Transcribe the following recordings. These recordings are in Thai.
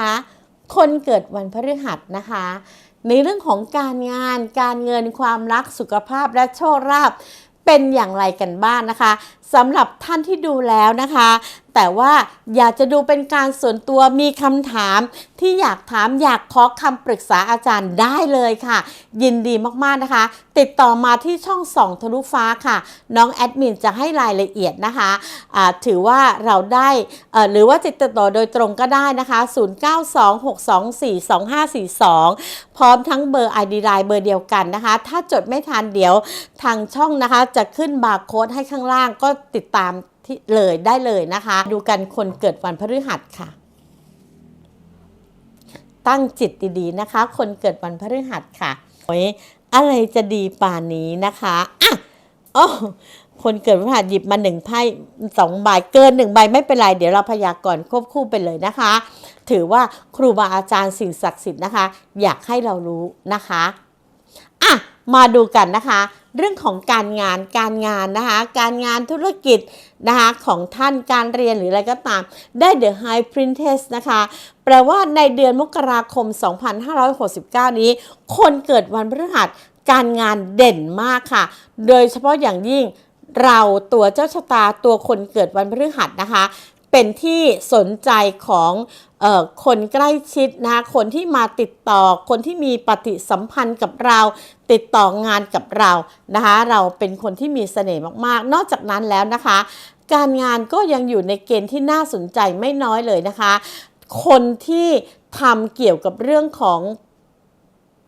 คะคนเกิดวันพฤหัสนะคะ ในเรื่องของการงาน การเงินความรักสุขภาพและโชคลาภเป็นอย่างไรกันบ้างนะคะ สำหรับท่านที่ดูแล้วนะคะ แต่ว่าอยากจะดูเป็นการส่วนตัวมีคำถามที่อยากถามอยากขอคำปรึกษาอาจารย์ได้เลยค่ะ ยินดีมากๆนะคะ ติดต่อมาที่ช่องส่องทะลุฟ้าค่ะ น้องแอดมินจะให้รายละเอียดนะคะะถือว่าเราได้หรือว่าติดต่อโดยตรงก็ได้นะคะ 0926242542 พร้อมทั้งเบอร์ ID ไลน์เบอร์เดียวกันนะคะ ถ้าจดไม่ทันเดี๋ยวทางช่องนะคะจะขึ้นบาร์โค้ดให้ข้างล่างก็ติดตามที่เลยได้เลยนะคะ ดูกันคนเกิดวันพฤหัสค่ะ ตั้งจิตดีๆนะคะ คนเกิดวันพฤหัสค่ะโอ้ยอะไรจะดีป่านนี้นะคะอะโอ้คนเกิดวันพฤหัสหยิบมาหนึ่งไพ่สองใบเกินหนึ่งใบไม่เป็นไร เดี๋ยวเราพยากรณ์ควบคู่ไปเลยนะคะ ถือว่าครูบาอาจารย์สิ่งศักดิ์สิทธิ์นะคะ อยากให้เรารู้นะคะอะมาดูกันนะคะ เรื่องของการงานการงานนะคะ การงานธุรกิจนะคะของท่านการเรียนหรืออะไรก็ตาม ได้ The High Princess นะคะ แปลว่าในเดือนมกราคม 2569 นี้ คนเกิดวันพฤหัสการงานเด่นมากค่ะ โดยเฉพาะอย่างยิ่งเราตัวเจ้าชะตาตัวคนเกิดวันพฤหัสนะคะ เป็นที่สนใจของออคนใกล้ชิดนะคะคนที่มาติดต่อคนที่มีปฏิสัมพันธ์กับเรา ติดต่องานกับเรานะคะเราเป็นคนที่มีเสน่ห์มากๆ นอกจากนั้นแล้วนะคะ การงานก็ยังอยู่ในเกณฑ์ที่น่าสนใจไม่น้อยเลยนะคะ คนที่ทำเกี่ยวกับเรื่องของ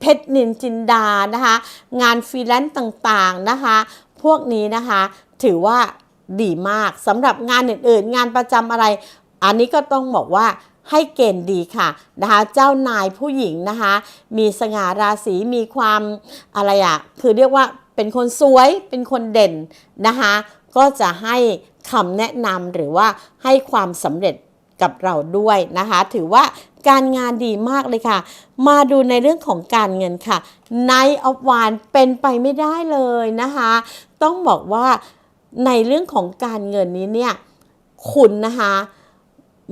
เพชรนินจินดานะคะ งานฟรีแลนซ์ต่างๆนะคะ พวกนี้นะคะถือว่า ดีมากสำหรับงานอื่นๆ งานประจำอะไร อันนี้ก็ต้องบอกว่าให้เกณฑ์ดีค่ะนะคะ เจ้านายผู้หญิงนะคะ มีสง่าราศีมีความอะไรอะคือเรียกว่าเป็นคนสวยเป็นคนเด่นนะคะ ก็จะให้คำแนะนำหรือว่าให้ความสำเร็จกับเราด้วยนะคะ ถือว่าการงานดีมากเลยค่ะ มาดูในเรื่องของการเงินค่ะในออฟวานเป็นไปไม่ได้เลยนะคะ ต้องบอกว่า ในเรื่องของการเงินนี้เนี่ยคุณนะคะ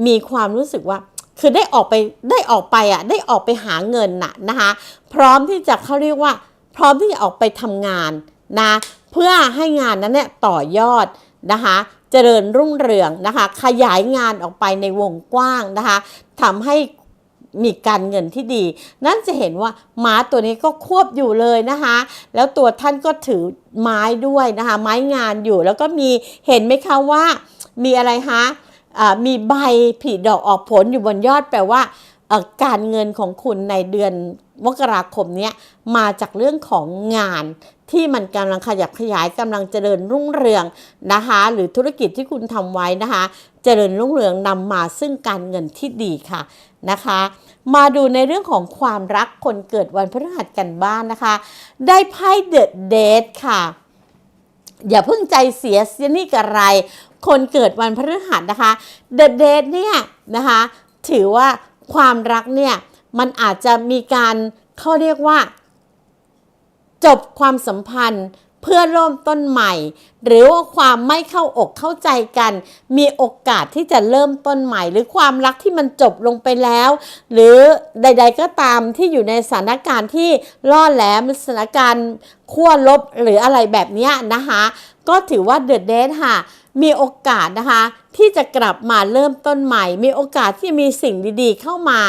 มีความรู้สึกว่าคือได้ออกไปได้ออกไปอะได้ออกไปหาเงินน่ะนะคะพร้อมที่จะเขาเรียกว่า พร้อมที่จะออกไปทำงานนะเพื่อให้งานนั้นเนี่ยต่อยอดนะคะเจริญรุ่งเรืองนะคะขยายงานออกไปในวงกว้างนะคะทำให้ มีการเงินที่ดี นั่นจะเห็นว่าม้าตัวนี้ก็ควบอยู่เลยนะคะ แล้วตัวท่านก็ถือไม้ด้วยนะคะ ไม้งานอยู่แล้วก็มีเห็นไหมคะว่า มีอะไรคะอ่ามีใบผลิดอกออกผลอยู่บนยอดแปลว่า การเงินของคุณในเดือนมกราคมนี้มาจากเรื่องของงานที่มันกำลังขยับขยายกำลังเจริญรุ่งเรืองนะคะหรือธุรกิจที่คุณทำไว้นะคะ เจริญรุ่งเรืองนำมาซึ่งการเงินที่ดีค่ะนะคะ มาดูในเรื่องของความรักคนเกิดวันพฤหัสกันบ้านนะคะ ได้ไพ่เดอะเดทค่ะ อย่าเพิ่งใจเสียเสียนี่กับอะไร คนเกิดวันพฤหัสนะคะ The Date เนี่ยนะคะถือว่า ความรักเนี่ยมันอาจจะมีการเขาเรียกว่า จบความสัมพันธ์เพื่อเริ่มต้นใหม่ หรือว่าความไม่เข้าอกเข้าใจกัน มีโอกาสที่จะเริ่มต้นใหม่ หรือความรักที่มันจบลงไปแล้ว หรือใด ๆ ก็ตามที่อยู่ในสถานการณ์ที่ล่อแหลมสถานการณ์ขั้วลบหรืออะไรแบบนี้นะคะ ก็ถือว่าเดือะเดทค่ะ มีโอกาสนะคะ ที่จะกลับมาเริ่มต้นใหม่ มีโอกาสที่มีสิ่งดีๆ เข้ามา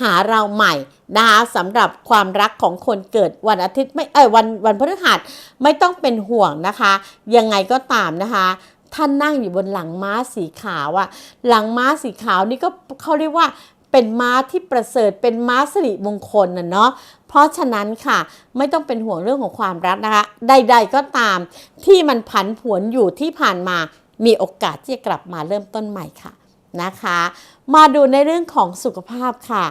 หาเราใหม่นะคะสำหรับความรักของคนเกิดวันอาทิตย์ไม่เออวันวันพฤหัสไม่ต้องเป็นห่วงนะคะ ยังไงก็ตามนะคะท่านนั่งอยู่บนหลังม้าสีขาวอะหลังม้าสีขาวนี่ก็เขาเรียกว่าเป็นม้าที่ประเสริฐเป็นม้าสิริมงคลนะเนาะเพราะฉะนั้นค่ะไม่ต้องเป็นห่วงเรื่องของความรักนะคะ ใด ๆก็ตามที่มันผันผวนอยู่ที่ผ่านมา มีโอกาสที่จะกลับมาเริ่มต้นใหม่ค่ะนะคะ มาดูในเรื่องของสุขภาพค่ะ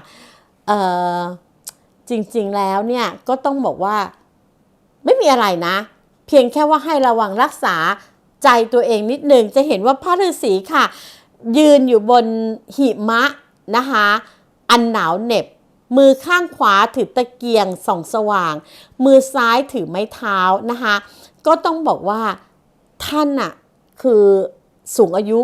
จริงๆแล้วเนี่ยก็ต้องบอกว่าไม่มีอะไรนะ เพียงแค่ว่าให้ระวังรักษาใจตัวเองนิดนึง จะเห็นว่าพระฤาษีค่ะ ยืนอยู่บนหิมะนะคะ อันหนาวเหน็บ มือข้างขวาถือตะเกียงส่องสว่าง มือซ้ายถือไม้เท้านะคะ ก็ต้องบอกว่าท่านน่ะ คือสูงอายุ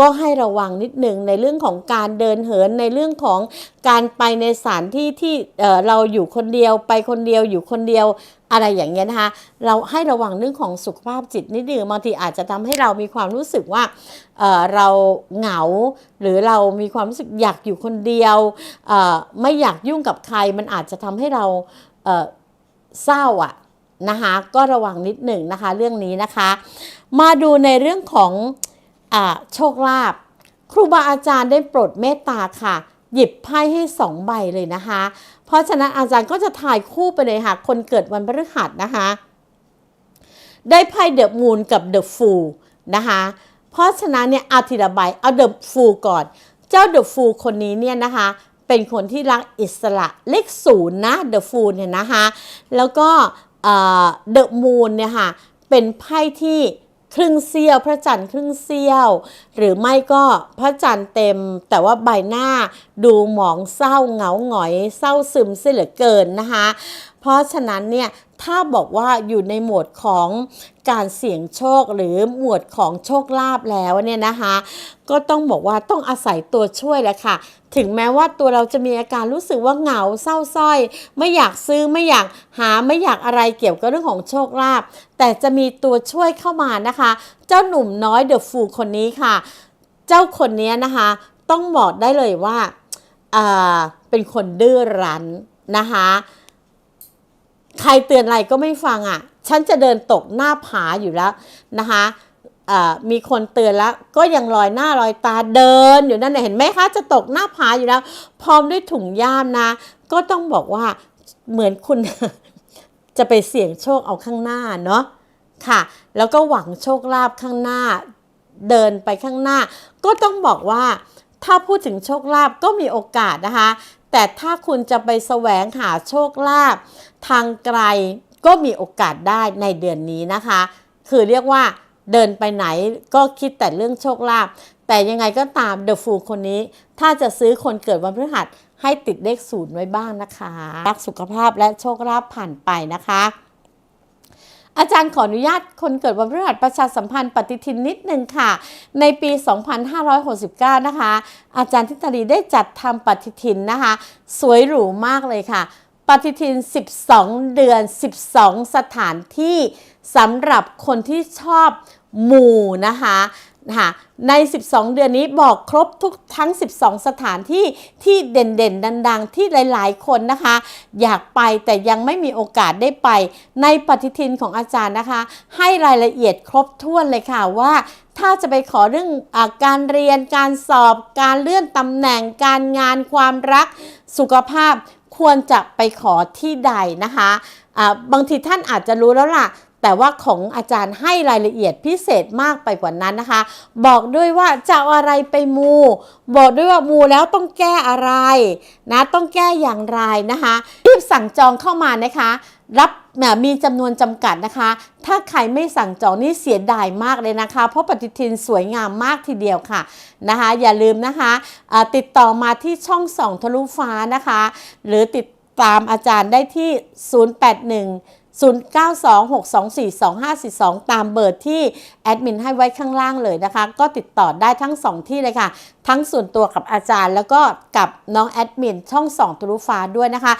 ก็ให้ระวังนิดหนึ่งในเรื่องของการเดินเหินในเรื่องของการไปในสถานที่ที่เราอยู่คนเดียวไปคนเดียวอยู่คนเดียวอะไรอย่างเงี้ยนะคะเราให้ระวังเรื่องของสุขภาพจิตนิดหนึ่งบางทีอาจจะทำให้เรามีความรู้สึกว่าเเราเหงา หรือเรามีความรู้สึกอยากอยู่คนเดียวไม่อยากยุ่งกับใคร มันอาจจะทำให้เราเศร้าอะ นะคะ ก็ระวังนิดหนึ่งนะคะ เรื่องนี้นะคะ มาดูในเรื่องของอโชคลาภครูบาอาจารย์ได้โปรดเมตตาค่ะ หยิบไพ่ให้สองใบเลยนะคะ เพราะฉะนั้นอาจารย์ก็จะถ่ายคู่ไปเลยค่ะ คนเกิดวันพฤหัสนะคะ ได้ไพ่เดอะมูนกับเดอะฟูลนะคะเพราะฉะนั้นเนี่ยเอาทีละใบเอาเดอะฟูลก่อน เจ้าเดอะฟูลคนนี้เนี่ยนะคะเป็นคนที่รักอิสระเลขศูนย์นะเดอะฟูลเนี่ยนะคะ แล้วก็ เดอะมูนเนี่ยค่ะเป็นไพ่ที่ครึ่งเสี้ยวพระจันทร์ครึ่งเสี้ยว หรือไม่ก็พระจันทร์เต็ม แต่ว่าใบหน้าดูหมองเศร้าเหงาหงอยเศร้าซึมเสียเหลือเกินนะคะ เพราะฉะนั้นเนี่ย ถ้าบอกว่าอยู่ในหมวดของการเสี่ยงโชคหรือหมวดของโชคลาภแล้วเนี่ยนะคะ ก็ต้องบอกว่าต้องอาศัยตัวช่วยแหละค่ะ ถึงแม้ว่าตัวเราจะมีอาการรู้สึกว่าเหงาเศร้าส้อย ไม่อยากซื้อไม่อยากหาไม่อยากอะไรเกี่ยวกับเรื่องของโชคลาภแต่จะมีตัวช่วยเข้ามานะคะ เจ้าหนุ่มน้อยเดอะฟูคนนี้ค่ะ เจ้าคนนี้นะคะ ต้องบอกได้เลยว่าอ่าเป็นคนดื้อรั้นนะคะ ใครเตือนอะไรก็ไม่ฟังอะ ฉันจะเดินตกหน้าผาอยู่แล้วนะคะมีคนเตือนแล้วก็ยังลอยหน้าลอยตาเดินอยู่นั่นน่ะเห็นไหมคะ จะตกหน้าผาอยู่แล้ว พร้อมด้วยถุงย่ามนะ ก็ต้องบอกว่าเหมือนคุณจะไปเสี่ยงโชคเอาข้างหน้าเนาะค่ะ แล้วก็หวังโชคลาภข้างหน้า เดินไปข้างหน้า ก็ต้องบอกว่าถ้าพูดถึงโชคลาภก็มีโอกาสนะคะ แต่ถ้าคุณจะไปแสวงหาโชคลาภทางไกลก็มีโอกาสได้ในเดือนนี้นะคะ คือเรียกว่าเดินไปไหนก็คิดแต่เรื่องโชคลาภแต่ยังไงก็ตามเดอะฟูคนนี้ ถ้าจะซื้อคนเกิดวันพฤหัสให้ติดเลขศูนย์ไว้บ้างนะคะ รักสุขภาพและโชคลาภผ่านไปนะคะ อาจารย์ขออนุญาตคนเกิดวันพฤหัสประชาสัมพันธ์ปฏิทินนิดนึงค่ะ ในปี 2569 นะคะ อาจารย์ทิตรีได้จัดทำปฏิทินนะคะ สวยหรูมากเลยค่ะ ปฏิทิน 12 เดือน 12 สถานที่สำหรับคนที่ชอบหมู่นะคะ ค่ะใน 12 เดือนนี้บอกครบทุกทั้ง 12 สถานที่ที่เด่นๆ ดังๆ ที่หลายๆ คนนะคะ อยากไปแต่ยังไม่มีโอกาสได้ไป ในปฏิทินของอาจารย์นะคะ ให้รายละเอียดครบถ้วนเลยค่ะว่าถ้าจะไปขอเรื่องอการเรียนการสอบการเลื่อนตำแหน่งการงานความรักสุขภาพควรจะไปขอที่ใดนะคะะบางทีท่านอาจจะรู้แล้วล่ะ แต่ว่าของอาจารย์ให้รายละเอียดพิเศษมากไปกว่านั้นนะคะ บอกด้วยว่าจะเอาอะไรไปมู บอกด้วยว่ามูแล้วต้องแก้อะไรนะต้องแก้อย่างไรนะคะรีบสั่งจองเข้ามานะคะ รับมีจำนวนจำกัดนะคะ ถ้าใครไม่สั่งจองนี่เสียดายมากเลยนะคะ เพราะปฏิทินสวยงามมากทีเดียวค่ะนะคะ อย่าลืมนะคะะติดต่อมาที่ช่องส่องทะลุฟ้านะคะ หรือติดตามอาจารย์ได้ที่ 081 0926242542 ตามเบอร์ที่แอดมินให้ไว้ข้างล่างเลยนะคะ ก็ติดต่อได้ทั้ง 2 ที่เลยค่ะ ทั้งส่วนตัวกับอาจารย์ แล้วก็กับน้องแอดมินช่องสองทะลุฟ้าด้วยนะคะ